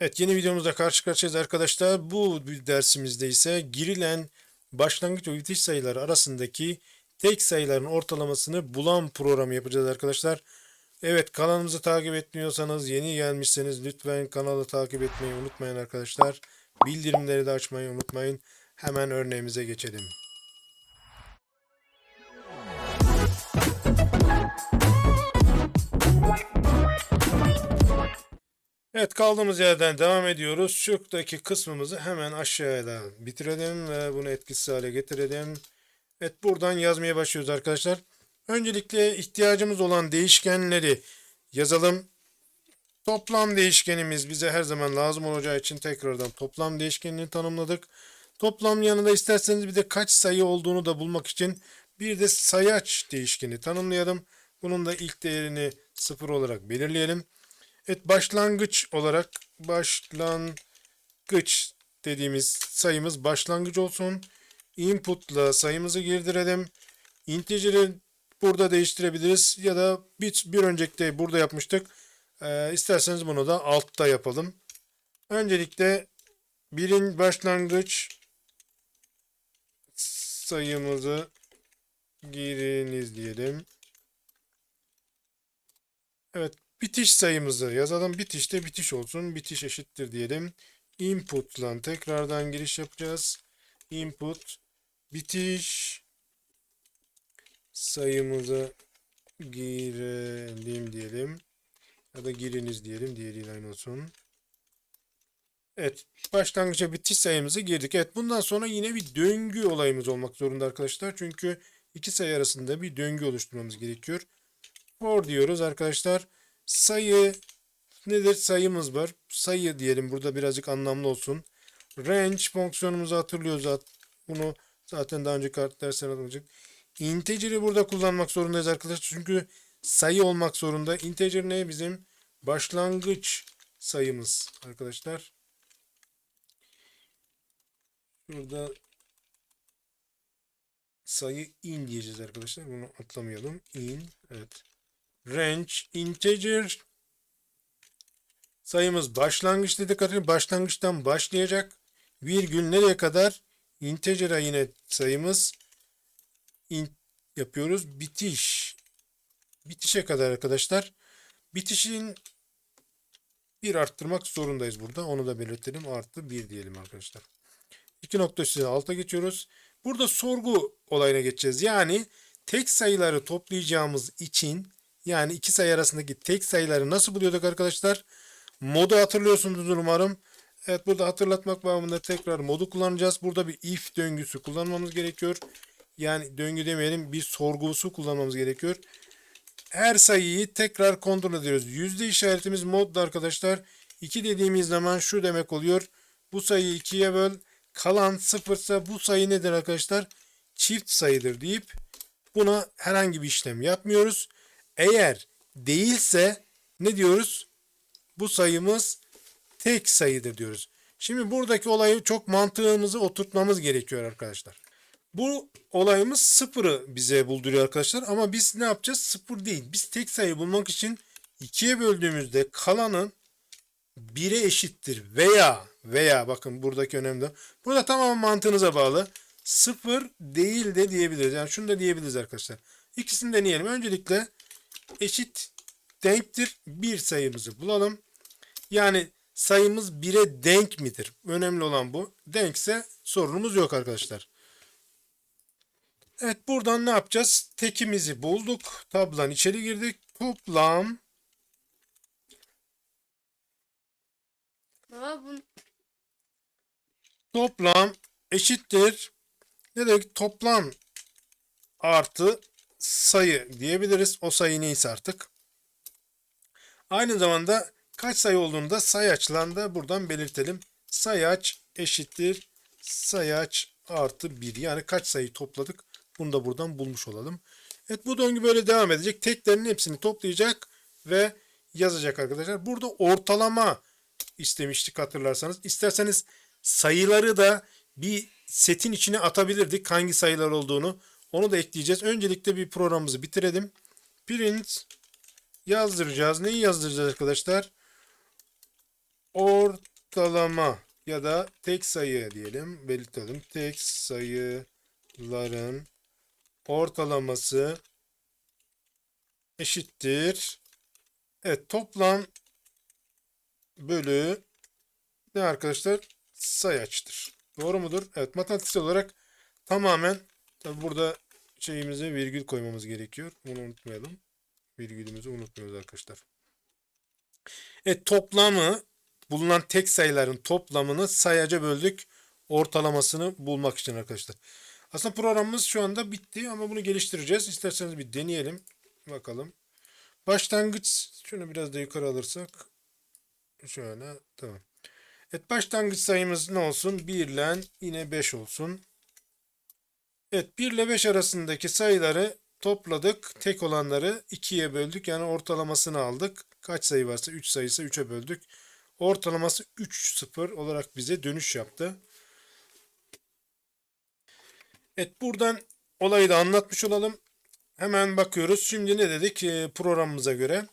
Evet yeni videomuzda karşı karşıyayız arkadaşlar. Bu dersimizde ise girilen başlangıç ve bitiş sayıları arasındaki tek sayıların ortalamasını bulan programı yapacağız arkadaşlar. Evet kanalımızı takip etmiyorsanız yeni gelmişseniz lütfen kanalı takip etmeyi unutmayın arkadaşlar. Bildirimleri de açmayı unutmayın. Hemen örneğimize geçelim. Evet kaldığımız yerden devam ediyoruz. Şuradaki kısmımızı hemen aşağıya bitirelim ve bunu etkisiz hale getirelim. Evet buradan yazmaya başlıyoruz arkadaşlar. Öncelikle ihtiyacımız olan değişkenleri yazalım. Toplam değişkenimiz bize her zaman lazım olacağı için tekrardan toplam değişkenini tanımladık. Toplam yanında isterseniz bir de kaç sayı olduğunu da bulmak için bir de sayaç değişkeni tanımlayalım. Bunun da ilk değerini sıfır olarak belirleyelim. Evet başlangıç olarak başlangıç dediğimiz sayımız başlangıç olsun. Input'la sayımızı girdirelim. Integer'i burada değiştirebiliriz ya da bir, bir önceki burada yapmıştık. Ee, isterseniz bunu da altta yapalım. Öncelikle birin başlangıç sayımızı giriniz diyelim. Evet bitiş sayımızı yazalım. Bitişte bitiş olsun. Bitiş eşittir diyelim. Input ile tekrardan giriş yapacağız. Input bitiş sayımızı girelim diyelim. Ya da giriniz diyelim. Diğeriyle aynı olsun. Evet. Başlangıça bitiş sayımızı girdik. Evet. Bundan sonra yine bir döngü olayımız olmak zorunda arkadaşlar. Çünkü iki sayı arasında bir döngü oluşturmamız gerekiyor. For diyoruz arkadaşlar. Sayı nedir? Sayımız var. Sayı diyelim burada birazcık anlamlı olsun. Range fonksiyonumuzu hatırlıyoruz. Bunu zaten daha önce kart derslerine alacak. Integer'i burada kullanmak zorundayız arkadaşlar. Çünkü sayı olmak zorunda. Integer ne? Bizim başlangıç sayımız arkadaşlar. Burada sayı in diyeceğiz arkadaşlar. Bunu atlamayalım. In. Evet. Range integer sayımız başlangıç dedik arkadaşlar. Başlangıçtan başlayacak. Virgül nereye kadar? Integer'a yine sayımız in yapıyoruz. Bitiş. Bitişe kadar arkadaşlar. Bitişin bir arttırmak zorundayız burada. Onu da belirtelim. Artı bir diyelim arkadaşlar. İki nokta üstüne alta geçiyoruz. Burada sorgu olayına geçeceğiz. Yani tek sayıları toplayacağımız için yani iki sayı arasındaki tek sayıları nasıl buluyorduk arkadaşlar? Modu hatırlıyorsunuzdur umarım. Evet burada hatırlatmak bağımında tekrar modu kullanacağız. Burada bir if döngüsü kullanmamız gerekiyor. Yani döngü demeyelim bir sorgusu kullanmamız gerekiyor. Her sayıyı tekrar kontrol ediyoruz. Yüzde işaretimiz modda arkadaşlar. 2 dediğimiz zaman şu demek oluyor. Bu sayıyı 2'ye böl. Kalan sıfırsa bu sayı nedir arkadaşlar? Çift sayıdır deyip buna herhangi bir işlem yapmıyoruz. Eğer değilse ne diyoruz? Bu sayımız tek sayıdır diyoruz. Şimdi buradaki olayı çok mantığımızı oturtmamız gerekiyor arkadaşlar. Bu olayımız sıfırı bize bulduruyor arkadaşlar. Ama biz ne yapacağız? Sıfır değil. Biz tek sayı bulmak için ikiye böldüğümüzde kalanın 1'e eşittir veya veya bakın buradaki önemli. Burada tamamen mantığınıza bağlı. Sıfır değil de diyebiliriz. Yani şunu da diyebiliriz arkadaşlar. İkisini deneyelim. Öncelikle eşit denktir. Bir sayımızı bulalım. Yani sayımız 1'e denk midir? Önemli olan bu. Denkse sorunumuz yok arkadaşlar. Evet buradan ne yapacağız? Tekimizi bulduk. Tablan içeri girdik. Toplam toplam eşittir. Ne demek? Toplam artı sayı diyebiliriz. O sayı neyse artık. Aynı zamanda kaç sayı olduğunu da sayaçla da buradan belirtelim. Sayaç eşittir sayaç artı 1. Yani kaç sayı topladık bunu da buradan bulmuş olalım. Evet bu döngü böyle devam edecek. Teklerin hepsini toplayacak ve yazacak arkadaşlar. Burada ortalama istemiştik hatırlarsanız. İsterseniz sayıları da bir setin içine atabilirdik. Hangi sayılar olduğunu. Onu da ekleyeceğiz. Öncelikle bir programımızı bitirelim. Print yazdıracağız. Neyi yazdıracağız arkadaşlar? Ortalama ya da tek sayı diyelim belirtelim. Tek sayıların ortalaması eşittir. Evet toplam bölü ne arkadaşlar? Sayaçtır. Doğru mudur? Evet matematiksel olarak tamamen tabi burada şeyimize virgül koymamız gerekiyor. Bunu unutmayalım. Virgülümüzü unutmuyoruz arkadaşlar. Evet toplamı bulunan tek sayıların toplamını sayaca böldük. Ortalamasını bulmak için arkadaşlar. Aslında programımız şu anda bitti ama bunu geliştireceğiz. İsterseniz bir deneyelim. Bakalım. Başlangıç şunu biraz da yukarı alırsak şöyle tamam. Evet başlangıç sayımız ne olsun? 1 ile yine 5 olsun. Evet 1 ile 5 arasındaki sayıları topladık. Tek olanları 2'ye böldük. Yani ortalamasını aldık. Kaç sayı varsa 3 sayısı 3'e böldük. Ortalaması 3 0 olarak bize dönüş yaptı. Evet buradan olayı da anlatmış olalım. Hemen bakıyoruz. Şimdi ne dedik e, programımıza göre?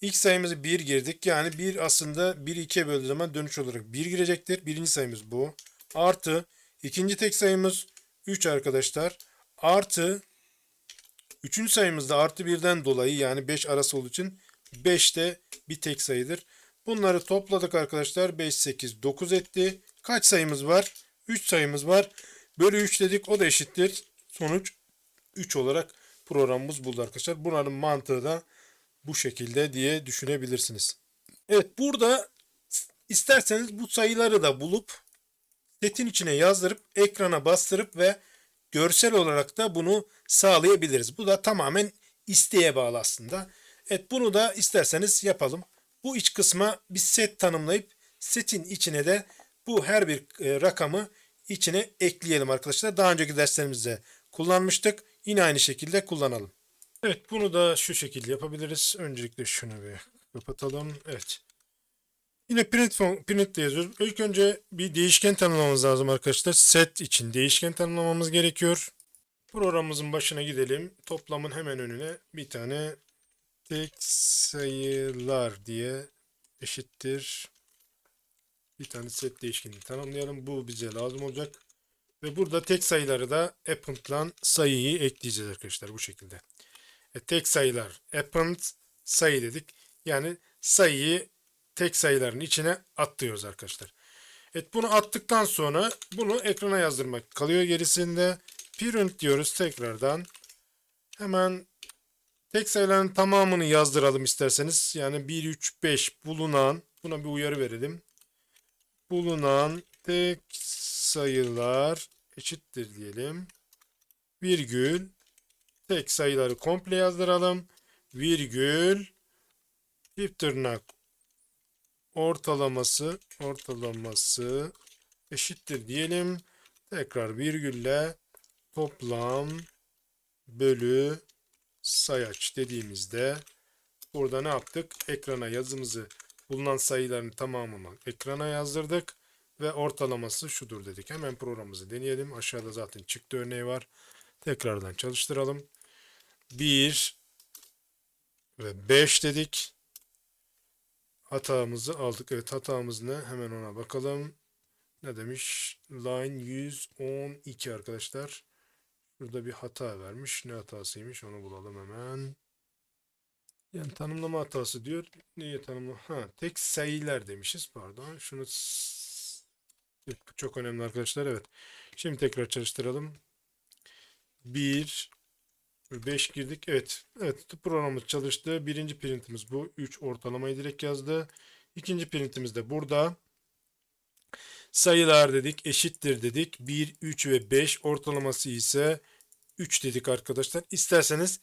İlk sayımızı 1 girdik. Yani 1 aslında 1 2'ye böldüğü zaman dönüş olarak 1 girecektir. Birinci sayımız bu. Artı ikinci tek sayımız 3 arkadaşlar. Artı üçüncü sayımızda artı 1'den dolayı yani 5 arası olduğu için 5 de bir tek sayıdır. Bunları topladık arkadaşlar. 5, 8, 9 etti. Kaç sayımız var? 3 sayımız var. Bölü 3 dedik. O da eşittir. Sonuç 3 olarak programımız buldu arkadaşlar. Bunların mantığı da bu şekilde diye düşünebilirsiniz. Evet burada isterseniz bu sayıları da bulup setin içine yazdırıp ekrana bastırıp ve görsel olarak da bunu sağlayabiliriz. Bu da tamamen isteğe bağlı aslında. Evet bunu da isterseniz yapalım. Bu iç kısma bir set tanımlayıp setin içine de bu her bir e, rakamı içine ekleyelim arkadaşlar. Daha önceki derslerimizde kullanmıştık. Yine aynı şekilde kullanalım. Evet bunu da şu şekilde yapabiliriz. Öncelikle şunu bir kapatalım. Evet. Yine print, print de yazıyoruz. İlk önce bir değişken tanımlamamız lazım arkadaşlar. Set için değişken tanımlamamız gerekiyor. Programımızın başına gidelim. Toplamın hemen önüne bir tane tek sayılar diye eşittir. Bir tane set değişkeni tanımlayalım. Bu bize lazım olacak. Ve burada tek sayıları da append'lan sayıyı ekleyeceğiz arkadaşlar bu şekilde. E, tek sayılar append sayı dedik. Yani sayıyı tek sayıların içine atlıyoruz arkadaşlar. Evet bunu attıktan sonra bunu ekrana yazdırmak kalıyor gerisinde. Print diyoruz tekrardan. Hemen tek sayıların tamamını yazdıralım isterseniz. Yani 1, 3, 5 bulunan buna bir uyarı verelim. Bulunan tek sayılar eşittir diyelim. Virgül tek sayıları komple yazdıralım. Virgül çift tırnak ortalaması ortalaması eşittir diyelim. Tekrar virgülle toplam bölü sayaç dediğimizde burada ne yaptık? Ekrana yazımızı bulunan sayıların tamamını ekrana yazdırdık ve ortalaması şudur dedik. Hemen programımızı deneyelim. Aşağıda zaten çıktı örneği var. Tekrardan çalıştıralım. 1 ve 5 dedik. Hatamızı aldık. Evet hatamız ne? Hemen ona bakalım. Ne demiş? Line 112 arkadaşlar. Burada bir hata vermiş. Ne hatasıymış onu bulalım hemen. Yani tanımlama hatası diyor. Niye tanımlama? Ha, tek sayılar demişiz. Pardon. Şunu çok önemli arkadaşlar. Evet. Şimdi tekrar çalıştıralım. 1 5 girdik. Evet. Evet. Programımız çalıştı. Birinci printimiz bu. 3 ortalamayı direkt yazdı. İkinci printimiz de burada. Sayılar dedik. Eşittir dedik. 1, 3 ve 5 ortalaması ise 3 dedik arkadaşlar. İsterseniz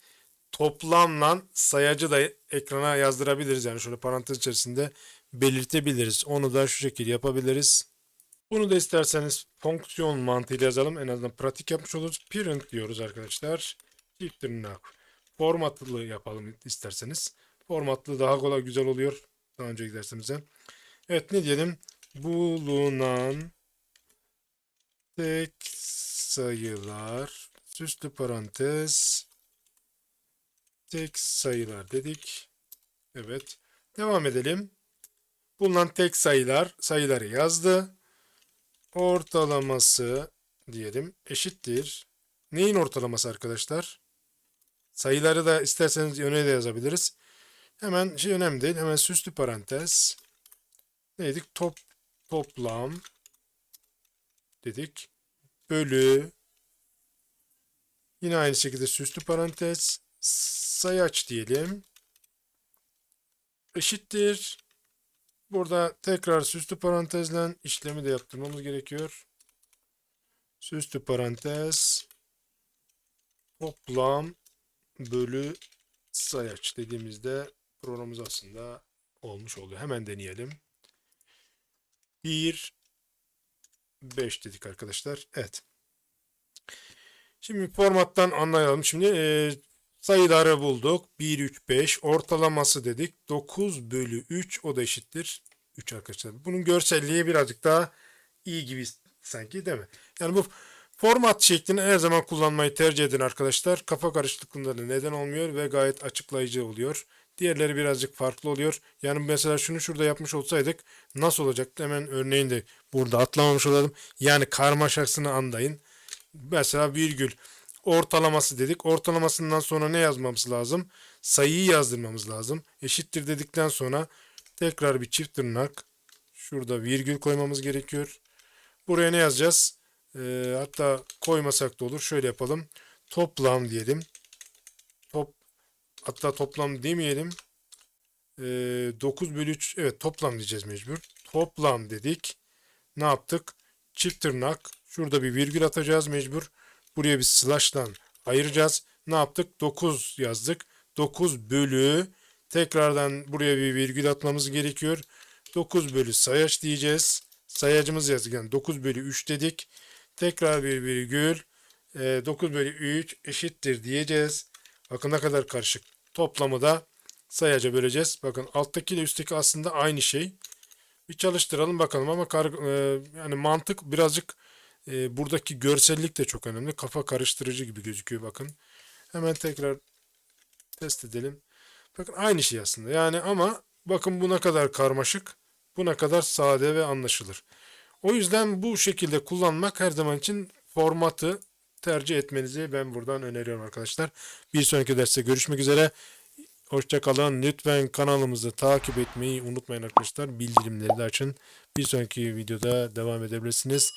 toplamla sayacı da ekrana yazdırabiliriz. Yani şöyle parantez içerisinde belirtebiliriz. Onu da şu şekilde yapabiliriz. Bunu da isterseniz fonksiyon mantığıyla yazalım. En azından pratik yapmış oluruz. Print diyoruz arkadaşlar. Çift tırnak. Formatlı yapalım isterseniz. Formatlı daha kolay güzel oluyor. Daha önceki dersimize. Evet ne diyelim? Bulunan tek sayılar süslü parantez tek sayılar dedik. Evet. Devam edelim. Bulunan tek sayılar sayıları yazdı. Ortalaması diyelim eşittir. Neyin ortalaması arkadaşlar? Sayıları da isterseniz öne de yazabiliriz. Hemen şey önemli değil. Hemen süslü parantez. Neydik? Top, toplam dedik. Bölü. Yine aynı şekilde süslü parantez. Sayaç diyelim. Eşittir. Burada tekrar süslü parantezle işlemi de yaptırmamız gerekiyor. Süslü parantez. Toplam bölü sayaç dediğimizde programımız aslında olmuş oluyor. Hemen deneyelim. 1 5 dedik arkadaşlar. Evet. Şimdi formattan anlayalım. Şimdi e, sayıları bulduk. 1 3 5 ortalaması dedik. 9 bölü 3 o da eşittir 3 arkadaşlar. Bunun görselliği birazcık daha iyi gibi sanki değil mi? Yani bu Format şeklini her zaman kullanmayı tercih edin arkadaşlar. Kafa karışıklıklarına neden olmuyor ve gayet açıklayıcı oluyor. Diğerleri birazcık farklı oluyor. Yani mesela şunu şurada yapmış olsaydık nasıl olacaktı? Hemen örneğini de burada atlamamış olalım. Yani karmaşasını anlayın. Mesela virgül ortalaması dedik. Ortalamasından sonra ne yazmamız lazım? Sayıyı yazdırmamız lazım. Eşittir dedikten sonra tekrar bir çift tırnak. Şurada virgül koymamız gerekiyor. Buraya ne yazacağız? Ee, hatta koymasak da olur. Şöyle yapalım. Toplam diyelim. Top hatta toplam demeyelim. Ee, 9 bölü 3 evet toplam diyeceğiz mecbur. Toplam dedik. Ne yaptık? Çift tırnak. Şurada bir virgül atacağız mecbur. Buraya bir slash'tan ayıracağız. Ne yaptık? 9 yazdık. 9 bölü tekrardan buraya bir virgül atmamız gerekiyor. 9 bölü sayaç diyeceğiz. Sayacımız yazdık. Yani 9 bölü 3 dedik. Tekrar bir virgül. E, 9 bölü 3 eşittir diyeceğiz. Bakın ne kadar karışık. Toplamı da sayaca böleceğiz. Bakın alttaki ile üstteki aslında aynı şey. Bir çalıştıralım bakalım ama kar, e, yani mantık birazcık e, buradaki görsellik de çok önemli. Kafa karıştırıcı gibi gözüküyor bakın. Hemen tekrar test edelim. Bakın aynı şey aslında. Yani ama bakın bu ne kadar karmaşık. Bu ne kadar sade ve anlaşılır. O yüzden bu şekilde kullanmak her zaman için formatı tercih etmenizi ben buradan öneriyorum arkadaşlar. Bir sonraki derste görüşmek üzere. Hoşçakalın. Lütfen kanalımızı takip etmeyi unutmayın arkadaşlar. Bildirimleri de açın. Bir sonraki videoda devam edebilirsiniz.